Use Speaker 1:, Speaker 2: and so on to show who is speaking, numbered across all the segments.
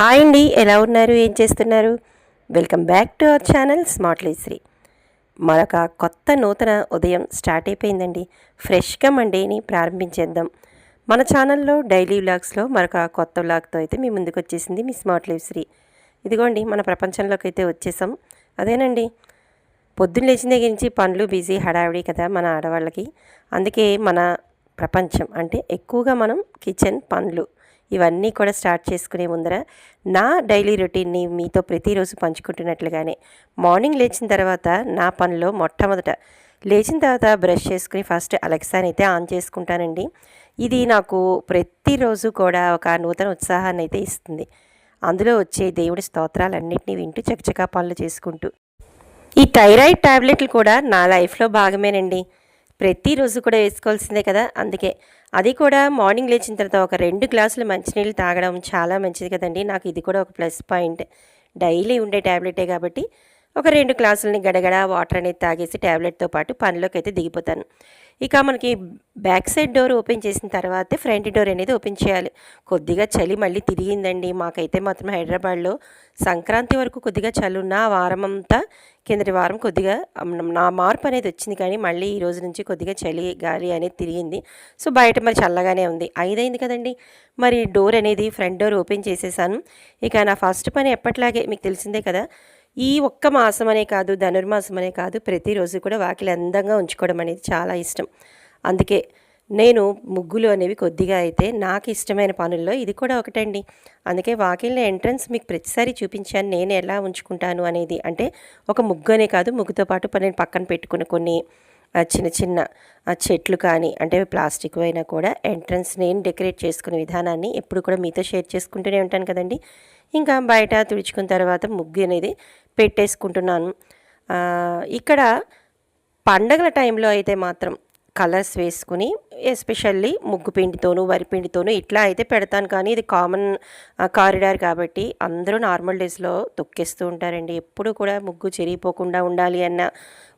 Speaker 1: Hi అండి ఎలా ఉన్నారు? ఏం చేస్తున్నారు? Welcome back to our channel smartly Sri. మరొక కొత్త నూతన ఉదయం స్టార్ట్ అయిపోయిందండి. ఫ్రెష్గా మండేని ప్రారంభించేద్దాం. మన ఛానల్లో డైలీ వ్లాగ్స్లో మరొక కొత్త వ్లాగ్తో అయితే మీ ముందుకు వచ్చేసింది మీ స్మార్ట్ లైఫ్ శ్రీ. ఇదిగోండి మన ప్రపంచంలోకి అయితే వచ్చేసాం. అదేనండి పొద్దున్న లేచిన దగ్గర నుంచి పనులు బిజీ హడావిడి కదా మన ఆడవాళ్ళకి. అందుకే మన ప్రపంచం అంటే ఎక్కువగా మనం కిచెన్ పనులు ఇవన్నీ కూడా స్టార్ట్ చేసుకునే ముందర నా డైలీ రొటీన్ని మీతో ప్రతిరోజు పంచుకుంటున్నట్లుగానే మార్నింగ్ లేచిన తర్వాత నా పనిలో మొట్టమొదట లేచిన తర్వాత బ్రష్ చేసుకుని ఫస్ట్ అలెక్సాని అయితే ఆన్ చేసుకుంటానండి. ఇది నాకు ప్రతిరోజు కూడా ఒక నూతన ఉత్సాహాన్ని అయితే ఇస్తుంది. అందులో వచ్చే దేవుడి స్తోత్రాలన్నింటినీ వింటూ చకచకా పనులు చేసుకుంటూ. ఈ థైరాయిడ్ టాబ్లెట్లు కూడా నా లైఫ్లో భాగమేనండి. ప్రతిరోజు కూడా వేసుకోవాల్సిందే కదా. అందుకే అది కూడా మార్నింగ్ లేచిన తర్వాత ఒక రెండు గ్లాసులు మంచినీళ్ళు తాగడం చాలా మంచిది కదండి. నాకు ఇది కూడా ఒక ప్లస్ పాయింట్. డైలీ ఉండే ట్యాబ్లెటే కాబట్టి ఒక రెండు గ్లాసులని గడగడ వాటర్ అనేది తాగేసి ట్యాబ్లెట్తో పాటు పనిలోకి అయితే దిగిపోతాను. ఇక మనకి బ్యాక్ సైడ్ డోర్ ఓపెన్ చేసిన తర్వాతే ఫ్రంట్ డోర్ అనేది ఓపెన్ చేయాలి. కొద్దిగా చలి మళ్ళీ తిరిగిందండి. మాకైతే మాత్రం హైదరాబాద్లో సంక్రాంతి వరకు కొద్దిగా చలి ఉన్న వారం అంతా కిందటి వారం కొద్దిగా నా మార్పు అనేది వచ్చింది. కానీ మళ్ళీ ఈ రోజు నుంచి కొద్దిగా చలి గాలి అనేది తిరిగింది. సో బయట మరి చల్లగానే ఉంది. ఐదైంది కదండి. మరి డోర్ అనేది ఫ్రంట్ డోర్ ఓపెన్ చేసేసాను. ఇక నా ఫస్ట్ పని ఎప్పట్లాగే మీకు తెలిసిందే కదా ఈ ఒక్క మాసం అనే కాదు ధనుర్మాసం అనే కాదు ప్రతిరోజు కూడా వాకిలి అందంగా ఉంచుకోవడం అనేది చాలా ఇష్టం. అందుకే నేను ముగ్గులు అనేవి కొద్దిగా అయితే నాకు ఇష్టమైన పనుల్లో ఇది కూడా ఒకటండి. అందుకే వాకిళ్ళ ఎంట్రన్స్ మీకు ప్రతిసారి చూపించాను నేను ఎలా ఉంచుకుంటాను అనేది. అంటే ఒక ముగ్గు అనే కాదు ముగ్గుతో పాటు నేను పక్కన పెట్టుకున్న కొన్ని చిన్న చిన్న చెట్లు కానీ అంటే ప్లాస్టిక్ అయినా కూడా ఎంట్రన్స్ నేను డెకరేట్ చేసుకునే విధానాన్ని ఎప్పుడు కూడా మీతో షేర్ చేసుకుంటూనే ఉంటాను కదండి. ఇంకా బయట తుడుచుకున్న తర్వాత ముగ్గు అనేది పెట్టేసుకుంటున్నాను. ఇక్కడ పండగల టైంలో అయితే మాత్రం కలర్స్ వేసుకుని ఎస్పెషల్లీ ముగ్గు పిండితోనూ వరిపిండితోనూ ఇట్లా అయితే పెడతాను. కానీ ఇది కామన్ కారిడార్ కాబట్టి అందరూ నార్మల్ డేస్లో తొక్కేస్తూ ఉంటారండి. ఎప్పుడు కూడా ముగ్గు చెరిగిపోకుండా ఉండాలి అన్న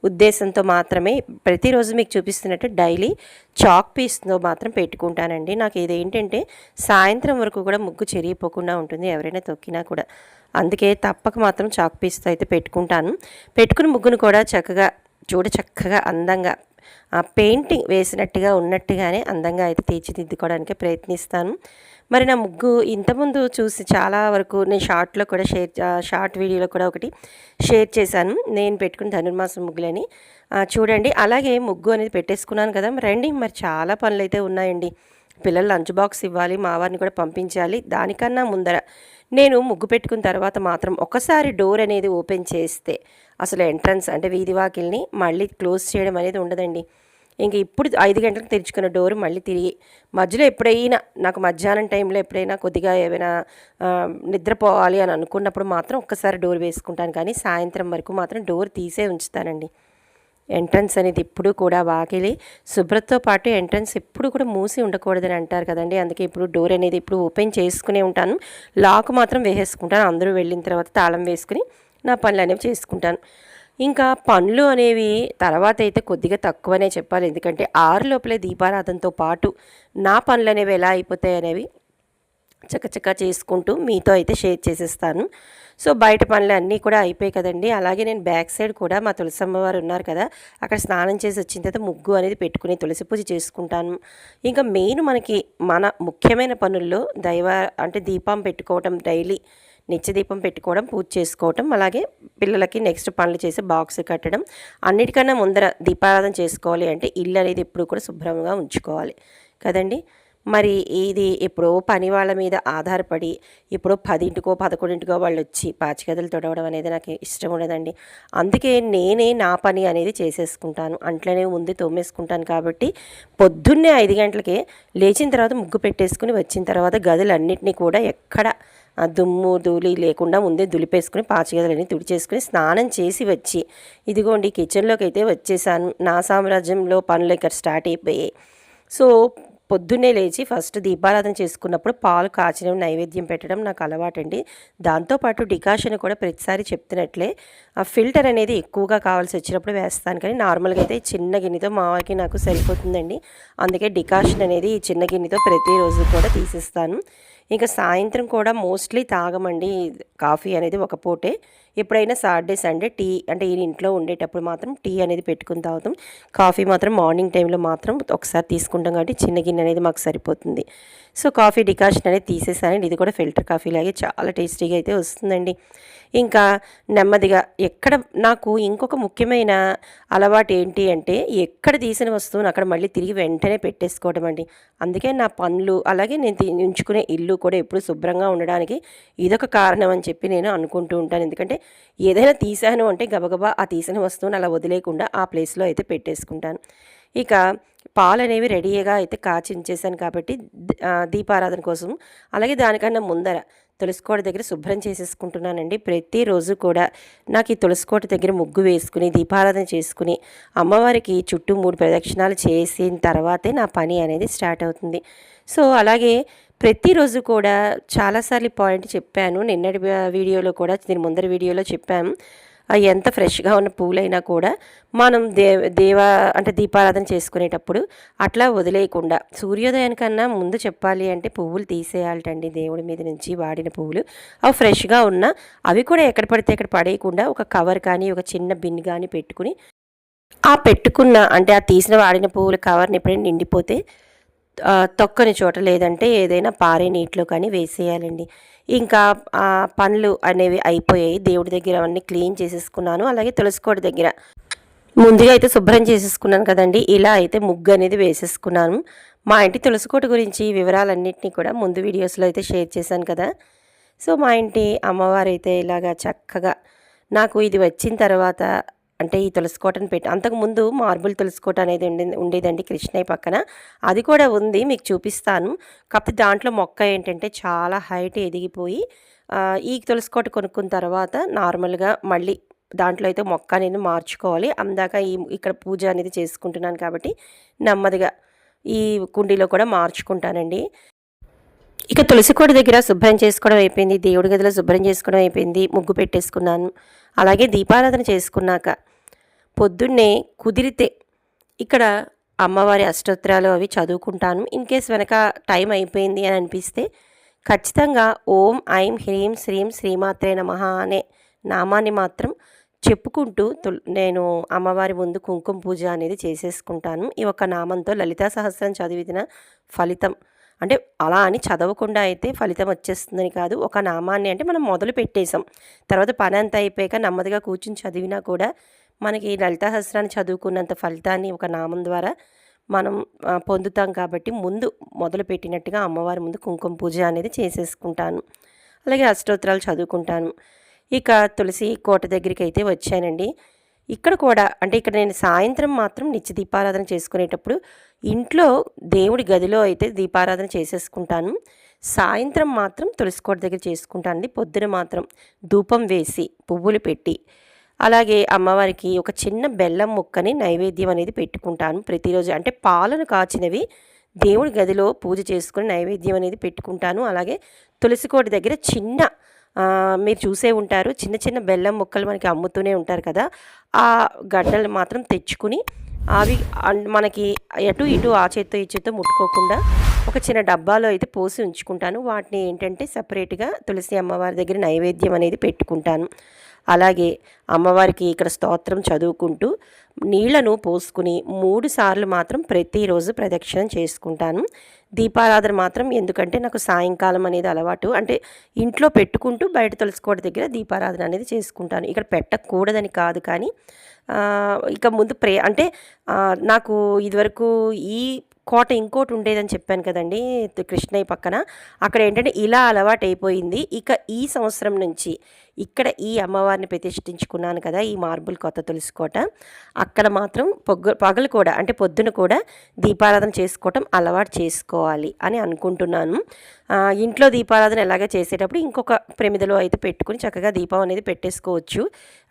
Speaker 1: ఉద్దేశంతో మాత్రమే ప్రతిరోజు మీకు చూపిస్తున్నట్టు డైలీ చాక్ పీస్తో మాత్రం పెట్టుకుంటానండి. నాకు ఇదేంటంటే సాయంత్రం వరకు కూడా ముగ్గు చెరిగిపోకుండా ఉంటుంది. ఎవరైనా తొక్కినా కూడా. అందుకే తప్పక మాత్రం చాక్ పీస్తో అయితే పెట్టుకుంటాను. పెట్టుకుని ముగ్గును కూడా చక్కగా చూడ చక్కగా అందంగా ఆ పెయింటింగ్ వేసినట్టుగా ఉన్నట్టుగానే అందంగా అయితే తీర్చిదిద్దుకోవడానికి ప్రయత్నిస్తాను. మరి నా ముగ్గు ఇంతకుముందు చూసి చాలా వరకు నేను షార్ట్లో కూడా షేర్ షార్ట్ వీడియోలో కూడా ఒకటి షేర్ చేశాను. నేను పెట్టుకున్న ధనుర్మాసం ముగ్గులని. చూడండి అలాగే ముగ్గు అనేది పెట్టేసుకున్నాను కదా. రండి మరి చాలా పనులు అయితే ఉన్నాయండి. పిల్లలు లంచ్ బాక్స్ ఇవ్వాలి మా వారిని కూడా పంపించాలి. దానికన్నా ముందర నేను ముగ్గు పెట్టుకున్న తర్వాత మాత్రం ఒకసారి డోర్ అనేది ఓపెన్ చేస్తే అసలు ఎంట్రన్స్ అంటే వీధి వాకిల్ని మళ్ళీ క్లోజ్ చేయడం అనేది ఉండదండి. ఇంక ఇప్పుడు ఐదు గంటలకు తెరుచుకున్న డోర్ మళ్ళీ తిరిగి మధ్యలో ఎప్పుడైనా నాకు మధ్యాహ్నం టైంలో ఎప్పుడైనా కొద్దిగా ఏమైనా నిద్రపోవాలి అని అనుకున్నప్పుడు మాత్రం ఒక్కసారి డోర్ వేసుకుంటాను. కానీ సాయంత్రం వరకు మాత్రం డోర్ తీసే ఉంచుతానండి. ఎంట్రన్స్ అనేది ఇప్పుడు కూడా వాకిలి. శుభ్రతతో పాటు ఎంట్రన్స్ ఎప్పుడు కూడా మూసి ఉండకూడదని అంటారు కదండి. అందుకే ఇప్పుడు డోర్ అనేది ఇప్పుడు ఓపెన్ చేసుకునే ఉంటాను. లాక్ మాత్రం వేసేసుకుంటాను. అందరూ వెళ్ళిన తర్వాత తాళం వేసుకుని నా పనులు అనేవి చేసుకుంటాను. ఇంకా పనులు అనేవి తర్వాత అయితే కొద్దిగా తక్కువనే చెప్పాలి. ఎందుకంటే ఆరు లోపలే దీపారాధనతో పాటు నా పనులు అనేవి ఎలా అయిపోతాయి అనేవి చకచక చేసుకుంటూ మీతో అయితే షేర్ చేసేస్తాను. సో బయట పనులు అన్నీ కూడా అయిపోయాయి కదండి. అలాగే నేను బ్యాక్ సైడ్ కూడా మా తులసమ్మ వారు ఉన్నారు కదా అక్కడ స్నానం చేసి వచ్చిన తర్వాత ముగ్గు అనేది పెట్టుకుని తులసి పూజ చేసుకుంటాను. ఇంకా మెయిన్ మనకి మన ముఖ్యమైన పనుల్లో దైవ అంటే దీపం పెట్టుకోవటం డైలీ నిత్యదీపం పెట్టుకోవడం పూజ చేసుకోవటం అలాగే పిల్లలకి నెక్స్ట్ పనులు చేసి బాక్స్ కట్టడం అన్నిటికన్నా ముందర దీపారాధన చేసుకోవాలి అంటే ఇల్లు అనేది ఎప్పుడు కూడా శుభ్రంగా ఉంచుకోవాలి కదండి. మరి ఇది ఎప్పుడో పని వాళ్ళ మీద ఆధారపడి ఎప్పుడో పదింటికో పదకొండింటికో వాళ్ళు వచ్చి పాచికదలు తొడవడం అనేది నాకు ఇష్టం ఉండదండి. అందుకే నేనే నా పని అనేది చేసేసుకుంటాను. అంట్లోనే ఉంది తోమేసుకుంటాను కాబట్టి పొద్దున్నే ఐదు గంటలకే లేచిన తర్వాత ముగ్గు పెట్టేసుకుని వచ్చిన తర్వాత గదులన్నింటినీ కూడా ఎక్కడ దుమ్ము ధూళి లేకుండా ముందే దులిపేసుకుని పాచిగదలని తుడిచేసుకుని స్నానం చేసి వచ్చి ఇదిగోండి కిచెన్లోకి అయితే వచ్చేసాను. నా సామ్రాజ్యంలో పనులు ఇక్కడ స్టార్ట్ అయిపోయాయి. సో పొద్దున్నే లేచి ఫస్ట్ దీపారాధన చేసుకున్నప్పుడు పాలు కాచిన నైవేద్యం పెట్టడం నాకు అలవాటండి. దాంతోపాటు డికాషన్ కూడా ప్రతిసారి చెప్తున్నట్లే. ఆ ఫిల్టర్ అనేది ఎక్కువగా కావాల్సి వచ్చినప్పుడు వేస్తాను. కానీ నార్మల్గా అయితే చిన్న గిన్నెతో మావాకి నాకు సరిపోతుందండి. అందుకే డికాషన్ అనేది ఈ చిన్న గిన్నెతో ప్రతిరోజు కూడా తీసిస్తాను. ఇంకా సాయంత్రం కూడా మోస్ట్లీ తాగమండి కాఫీ అనేది ఒక పూటే. ఎప్పుడైనా సాటర్డే సండే టీ అంటే ఈయన ఇంట్లో ఉండేటప్పుడు మాత్రం టీ అనేది పెట్టుకుని తాగుతాం. కాఫీ మాత్రం మార్నింగ్ టైంలో మాత్రం ఒకసారి తీసుకుంటాం కాబట్టి చిన్న గిన్నె అనేది మాకు సరిపోతుంది. సో కాఫీ డికాషన్ అనేది తీసేసానండి. ఇది కూడా ఫిల్టర్ కాఫీ లాగే చాలా టేస్టీగా అయితే వస్తుందండి. ఇంకా నెమ్మదిగా ఎక్కడ నాకు ఇంకొక ముఖ్యమైన అలవాటు ఏంటి అంటే ఎక్కడ తీసిన వస్తువును అక్కడ మళ్ళీ తిరిగి వెంటనే పెట్టేసుకోవడం అండి. అందుకే నా పనులు అలాగే నేను ఉంచుకునే ఇల్లు కూడా ఎప్పుడు శుభ్రంగా ఉండడానికి ఇదొక కారణం అని చెప్పి నేను అనుకుంటూ ఉంటాను. ఎందుకంటే ఏదైనా తీసాను అంటే గబగబా ఆ తీసిన వస్తువును అలా వదిలేకుండా ఆ ప్లేస్లో అయితే పెట్టేసుకుంటాను. ఇక పాలు అనేవి రెడీగా అయితే కాచి ఉంచేసాను కాబట్టి దీపారాధన కోసం. అలాగే దానికన్నా ముందర తులసికోట దగ్గర శుభ్రం చేసేసుకుంటున్నానండి. ప్రతిరోజు కూడా నాకు ఈ తులసికోట దగ్గర ముగ్గు వేసుకుని దీపారాధన చేసుకుని అమ్మవారికి చుట్టూ మూడు ప్రదక్షిణాలు చేసిన తర్వాతే నా పని అనేది స్టార్ట్ అవుతుంది. సో అలాగే ప్రతిరోజు కూడా చాలాసార్లు పాయింట్ చెప్పాను. నిన్నటి వీడియోలో కూడా దీని ముందరి వీడియోలో చెప్పాను ఎంత ఫ్రెష్గా ఉన్న పూలైనా కూడా మనం దే దేవ అంటే దీపారాధన చేసుకునేటప్పుడు అట్లా వదిలేయకుండా సూర్యోదయానికన్నా ముందు చెప్పాలి అంటే పువ్వులు తీసేయాలటండి దేవుడి మీద నుంచి వాడిన పువ్వులు అవి ఫ్రెష్గా ఉన్న అవి కూడా ఎక్కడ పడితే అక్కడ పడేయకుండా ఒక కవర్ కానీ ఒక చిన్న బిన్ కానీ పెట్టుకుని ఆ పెట్టుకున్న అంటే ఆ తీసిన వాడిన పువ్వుల కవర్ని ఎప్పుడైనా నిండిపోతే తొక్కని చోట లేదంటే ఏదైనా పారే నీటిలో కానీ వేసేయాలండి. ఇంకా పనులు అనేవి అయిపోయాయి. దేవుడి దగ్గర అవన్నీ క్లీన్ చేసేసుకున్నాను. అలాగే తులసికోట దగ్గర ముందుగా అయితే శుభ్రం చేసేసుకున్నాను కదండి. ఇలా అయితే ముగ్గు అనేది వేసేసుకున్నాను. మా ఇంటి తులసికోట గురించి వివరాలన్నింటినీ కూడా ముందు వీడియోస్లో అయితే షేర్ చేశాను కదా. సో మా ఇంటి అమ్మవారు అయితే ఇలాగా చక్కగా నాకు ఇది వచ్చిన తర్వాత అంటే ఈ తులసికోటను పెట్టి అంతకుముందు మార్బుల్ తులసికోట అనేది ఉండి ఉండేదండి కృష్ణయ్య పక్కన. అది కూడా ఉంది మీకు చూపిస్తాను. కాకపోతే దాంట్లో మొక్క ఏంటంటే చాలా హైట్ ఎదిగిపోయి ఈ తులసికోట కొనుక్కున్న తర్వాత నార్మల్గా మళ్ళీ దాంట్లో అయితే మొక్క అనేది మార్చుకోవాలి. అందాక ఈ ఇక్కడ పూజ అనేది చేసుకుంటున్నాను కాబట్టి నెమ్మదిగా ఈ కుండీలో కూడా మార్చుకుంటానండి. ఇక తులసి కోట దగ్గర శుభ్రం చేసుకోవడం అయిపోయింది దేవుడి గదిలో శుభ్రం చేసుకోవడం అయిపోయింది ముగ్గు పెట్టేసుకున్నాను. అలాగే దీపారాధన చేసుకున్నాక పొద్దున్నే కుదిరితే ఇక్కడ అమ్మవారి అష్టోత్తరాలు అవి చదువుకుంటాను. ఇన్ కేస్ వెనక టైం అయిపోయింది అని అనిపిస్తే ఖచ్చితంగా ఓం ఐం హ్రీం శ్రీం శ్రీమాత్రే నమ అనే నామాన్ని మాత్రం చెప్పుకుంటూ నేను అమ్మవారి ముందు కుంకుమ పూజ అనేది చేసేసుకుంటాను. ఈ ఒక నామంతో లలితా సహస్రం చదివిన ఫలితం అంటే అలా అని చదవకుండా అయితే ఫలితం వచ్చేస్తుందని కాదు ఒక నామాన్ని అంటే మనం మొదలు పెట్టేసాం తర్వాత పని అంతా అయిపోయాక నెమ్మదిగా కూర్చుని చదివినా కూడా మనకి లలితా సహస్రాన్ని చదువుకున్నంత ఫలితాన్ని ఒక నామం ద్వారా మనం పొందుతాం కాబట్టి ముందు మొదలు పెట్టినట్టుగా అమ్మవారి ముందు కుంకుమ పూజ అనేది చేసేసుకుంటాను. అలాగే అష్టోత్తరాలు చదువుకుంటాను. ఇక తులసి కోట దగ్గరికి అయితే వచ్చానండి. ఇక్కడ కూడా అంటే ఇక్కడ నేను సాయంత్రం మాత్రం నిత్య దీపారాధన చేసుకునేటప్పుడు ఇంట్లో దేవుడి గదిలో అయితే దీపారాధన చేసేసుకుంటాను. సాయంత్రం మాత్రం తులసి కోట దగ్గర చేసుకుంటానండి. పొద్దున మాత్రం ధూపం వేసి పువ్వులు పెట్టి అలాగే అమ్మవారికి ఒక చిన్న బెల్లం ముక్కని నైవేద్యం అనేది పెట్టుకుంటాను ప్రతిరోజు. అంటే పాలను కాచినవి దేవుడి గదిలో పూజ చేసుకుని నైవేద్యం అనేది పెట్టుకుంటాను. అలాగే తులసికోటి దగ్గర చిన్న మీరు చూసే ఉంటారు చిన్న చిన్న బెల్లం ముక్కలు మనకి అమ్ముతూనే ఉంటారు కదా ఆ గడ్డలు మాత్రం తెచ్చుకుని అవి మనకి ఎటు ఇటు ఆ చేత్తో ఈ చేత్తో ముట్టుకోకుండా ఒక చిన్న డబ్బాలో అయితే పోసి ఉంచుకుంటాను. వాటిని ఏంటంటే సపరేట్గా తులసి అమ్మవారి దగ్గర నైవేద్యం అనేది పెట్టుకుంటాను. అలాగే అమ్మవారికి ఇక్కడ స్తోత్రం చదువుకుంటూ నీళ్ళను పోసుకుని మూడు సార్లు మాత్రం ప్రతిరోజు ప్రదక్షిణం చేసుకుంటాను. దీపారాధన మాత్రం ఎందుకంటే నాకు సాయంకాలం అనేది అలవాటు. అంటే ఇంట్లో పెట్టుకుంటూ బయట తులసికోట దగ్గర దీపారాధన అనేది చేసుకుంటాను. ఇక్కడ పెట్టకూడదని కాదు కానీ ఇక ముందు ప్రే అంటే నాకు ఇదివరకు ఈ కోట ఇంకోటి ఉండేదని చెప్పాను కదండి కృష్ణయ్య పక్కన. అక్కడ ఏంటంటే ఇలా అలవాటు అయిపోయింది. ఇక ఈ సంవత్సరం నుంచి ఇక్కడ ఈ అమ్మవారిని ప్రతిష్ఠించుకున్నాను కదా ఈ మార్బుల్ కొత్త తులసి కోట. అక్కడ మాత్రం పొగ్గు పగలు కూడా అంటే పొద్దున కూడా దీపారాధన చేసుకోవటం అలవాటు చేసుకోవాలి అని అనుకుంటున్నాను. ఇంట్లో దీపారాధన ఎలాగ చేసేటప్పుడు ఇంకొక ప్రమిదలో అయితే పెట్టుకుని చక్కగా దీపం అనేది పెట్టేసుకోవచ్చు.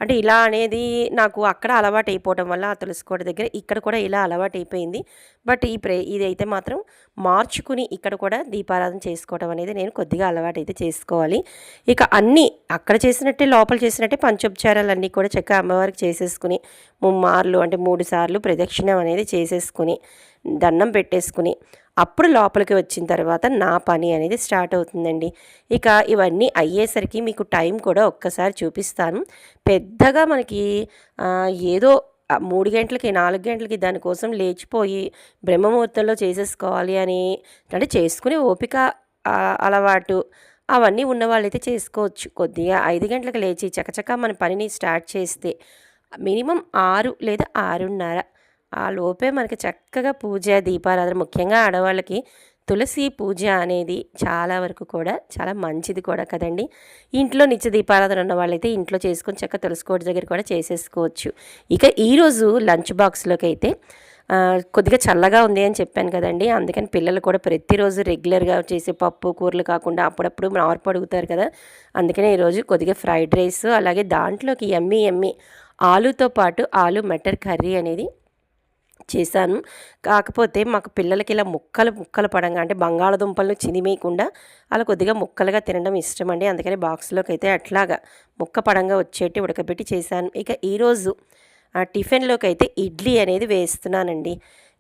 Speaker 1: అంటే ఇలా అనేది నాకు అక్కడ అలవాటు అయిపోవడం వల్ల ఆ తులసి కోట దగ్గర ఇక్కడ కూడా ఇలా అలవాటు అయిపోయింది. బట్ ఈ ప్రే ఇదైతే మాత్రం మార్చుకుని ఇక్కడ కూడా దీపారాధన చేసుకోవడం అనేది నేను కొద్దిగా అలవాటు అయితే చేసుకోవాలి. ఇక అన్నీ అక్కడ చేసినట్టే లోపల చేసినట్టే పంచోపచారాలు అన్నీ కూడా చక్కగా అమ్మవారికి చేసేసుకుని ముమ్మార్లు అంటే మూడు సార్లు ప్రదక్షిణం అనేది చేసేసుకుని దండం పెట్టేసుకుని అప్పుడు లోపలికి వచ్చిన తర్వాత నా పని అనేది స్టార్ట్ అవుతుందండి. ఇక ఇవన్నీ అయ్యేసరికి మీకు టైం కూడా ఒక్కసారి చూపిస్తాను. పెద్దగా మనకి ఏదో మూడు గంటలకి నాలుగు గంటలకి దానికోసం లేచిపోయి బ్రహ్మముహూర్తంలో చేసేసుకోవాలి అని అంటే చేసుకునే ఓపిక అలవాటు అవన్నీ ఉన్న వాళ్ళైతే చేసుకోవచ్చు. కొద్దిగా ఐదు గంటలకు లేచి చకచకా మన పనిని స్టార్ట్ చేస్తే మినిమం ఆరు లేదా ఆరున్నర. ఆ లోపే మనకి చక్కగా పూజ దీపారాధన ముఖ్యంగా ఆడవాళ్ళకి తులసి పూజ అనేది చాలా వరకు కూడా చాలా మంచిది కూడా కదండి. ఇంట్లో నిత్య దీపారాధన ఉన్న వాళ్ళైతే ఇంట్లో చేసుకొని చక్క తులసి కోట దగ్గర కూడా చేసేసుకోవచ్చు. ఇక ఈరోజు లంచ్ బాక్స్లోకి అయితే కొద్దిగా చల్లగా ఉంది అని చెప్పాను కదండి. అందుకని పిల్లలు కూడా ప్రతిరోజు రెగ్యులర్గా చేసే పప్పు కూరలు కాకుండా అప్పుడప్పుడు మార్పు అడుగుతారు కదా. అందుకనే ఈరోజు కొద్దిగా ఫ్రైడ్ రైస్ అలాగే దాంట్లోకి ఎమ్మి ఎమ్మి ఆలుతో పాటు ఆలు మటర్ కర్రీ అనేది చేశాను. కాకపోతే మాకు పిల్లలకి ఇలా ముక్కలు ముక్కలు పడంగా అంటే బంగాళదుంపలను చినిమేయకుండా అలా కొద్దిగా ముక్కలుగా తినడం ఇష్టం అండి అందుకని బాక్స్లోకి అయితే అట్లాగా ముక్క పడంగా వచ్చేటి ఉడకబెట్టి చేశాను. ఇక ఈరోజు ఆ టిఫిన్లోకి అయితే ఇడ్లీ అనేది వేస్తున్నానండి.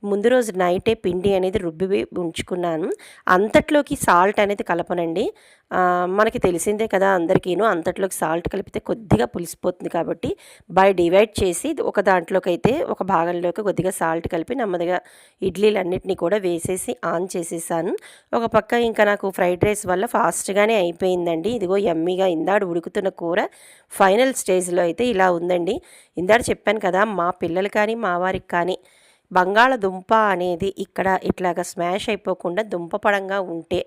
Speaker 1: ముందు రోజు నైటే పిండి అనేది రుబ్బి ఉంచుకున్నాను. అంతట్లోకి సాల్ట్ అనేది కలపనండి. మనకి తెలిసిందే కదా అందరికీను అంతట్లోకి సాల్ట్ కలిపితే కొద్దిగా పులిసిపోతుంది కాబట్టి బై డివైడ్ చేసి ఒక దాంట్లోకి అయితే ఒక భాగంలోకి కొద్దిగా సాల్ట్ కలిపి నెమ్మదిగా ఇడ్లీలన్నింటినీ కూడా వేసేసి ఆన్ చేసేసాను. ఒక పక్క ఇంకా నాకు ఫ్రైడ్ రైస్ వల్ల ఫాస్ట్గానే అయిపోయిందండి. ఇదిగో ఎమ్మీగా ఇందాడు ఉడుకుతున్న కూర ఫైనల్ స్టేజ్లో అయితే ఇలా ఉందండి. ఇందాడు చెప్పాను కదా మా పిల్లలు కానీ మా వారికి కానీ బంగాళదుంప అనేది ఇక్కడ ఇట్లాగా స్మాష్ అయిపోకుండా దుంప పడంగా ఉంటే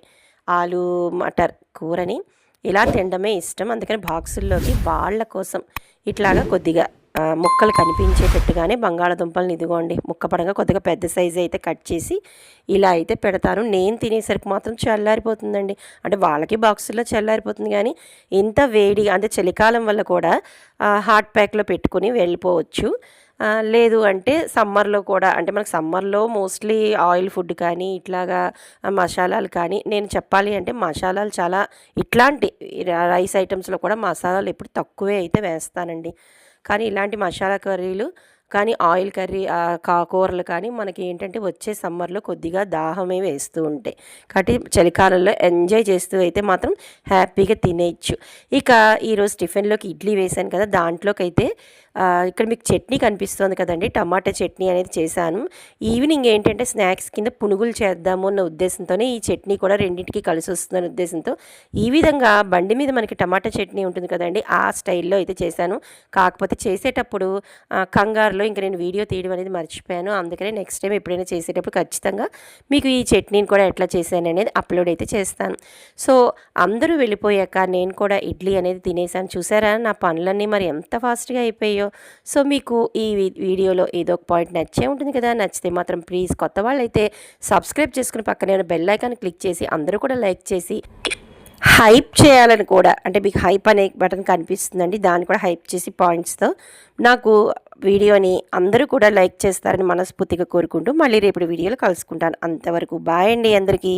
Speaker 1: ఆలు మటర్ కూరని ఇలా తినడమే ఇష్టం. అందుకని బాక్సుల్లోకి వాళ్ళ కోసం ఇట్లాగా కొద్దిగా ముక్కలు కనిపించేటట్టుగానే బంగాళదుంపలను ఇదిగోండి ముక్క పడంగా కొద్దిగా పెద్ద సైజు అయితే కట్ చేసి ఇలా అయితే పెడతాను. నేను తినేసరికి మాత్రం చల్లారిపోతుందండి. అంటే వాళ్ళకి బాక్సుల్లో చల్లారిపోతుంది కానీ ఇంత వేడి అంటే చలికాలం వల్ల కూడా హాట్ ప్యాక్లో పెట్టుకుని వెళ్ళిపోవచ్చు. లేదు అంటే సమ్మర్లో కూడా అంటే మనకు సమ్మర్లో మోస్ట్లీ ఆయిల్ ఫుడ్ కానీ ఇట్లాగా మసాలాలు కానీ నేను చెప్పాలి అంటే మసాలాలు చాలా ఇట్లాంటి రైస్ ఐటమ్స్లో కూడా మసాలాలు ఎప్పుడు తక్కువే అయితే వేస్తానండి. కానీ ఇలాంటి మసాలా కర్రీలు కానీ ఆయిల్ కర్రీ కాకూరలు కూరలు కానీ మనకి ఏంటంటే వచ్చే సమ్మర్లో కొద్దిగా దాహమే వేస్తూ ఉంటాయి కాబట్టి చలికాలంలో ఎంజాయ్ చేస్తూ అయితే మాత్రం హ్యాపీగా తినేయచ్చు. ఇక ఈరోజు టిఫిన్లోకి ఇడ్లీ వేశాను కదా దాంట్లోకి అయితే ఇక్కడ మీకు చట్నీ కనిపిస్తుంది కదండి. టమాటా చట్నీ అనేది చేశాను. ఈవినింగ్ ఏంటంటే స్నాక్స్ కింద పునుగులు చేద్దాము అన్న ఉద్దేశంతోనే ఈ చట్నీ కూడా రెండింటికి కలిసి వస్తుందనే ఉద్దేశంతో ఈ విధంగా బండి మీద మనకి టమాటా చట్నీ ఉంటుంది కదండి. ఆ స్టైల్లో అయితే చేశాను. కాకపోతే చేసేటప్పుడు కంగారులో ఇంకా నేను వీడియో తీయడం అనేది మర్చిపోయాను. అందుకనే నెక్స్ట్ టైం ఎప్పుడైనా చేసేటప్పుడు ఖచ్చితంగా మీకు ఈ చట్నీని కూడా ఎట్లా చేశాను అనేది అప్లోడ్ అయితే చేస్తాను. సో అందరూ వెళ్ళిపోయాక నేను కూడా ఇడ్లీ అనేది తినేసాను చూసారా నా పనులన్నీ మరి ఎంత ఫాస్ట్గా అయిపోయాయో. సో మీకు ఈ వీ- వీడియోలో ఏదో ఒక పాయింట్ నచ్చే ఉంటుంది కదా నచ్చితే మాత్రం ప్లీజ్ కొత్త వాళ్ళైతే సబ్స్క్రైబ్ చేసుకుని పక్కనే ఉన్న బెల్ ఐకాన్ క్లిక్ చేసి అందరూ కూడా లైక్ చేసి హైప్ చేయాలని కూడా అంటే మీకు హైప్ అనే బటన్ కనిపిస్తుందండి దాన్ని కూడా హైప్ చేసి పాయింట్స్తో నాకు వీడియోని అందరూ కూడా లైక్ చేస్తారని మనస్ఫూర్తిగా కోరుకుంటూ మళ్ళీ రేపు వీడియోలో కలుసుకుంటాను. అంతవరకు బాయ్ అండి అందరికీ.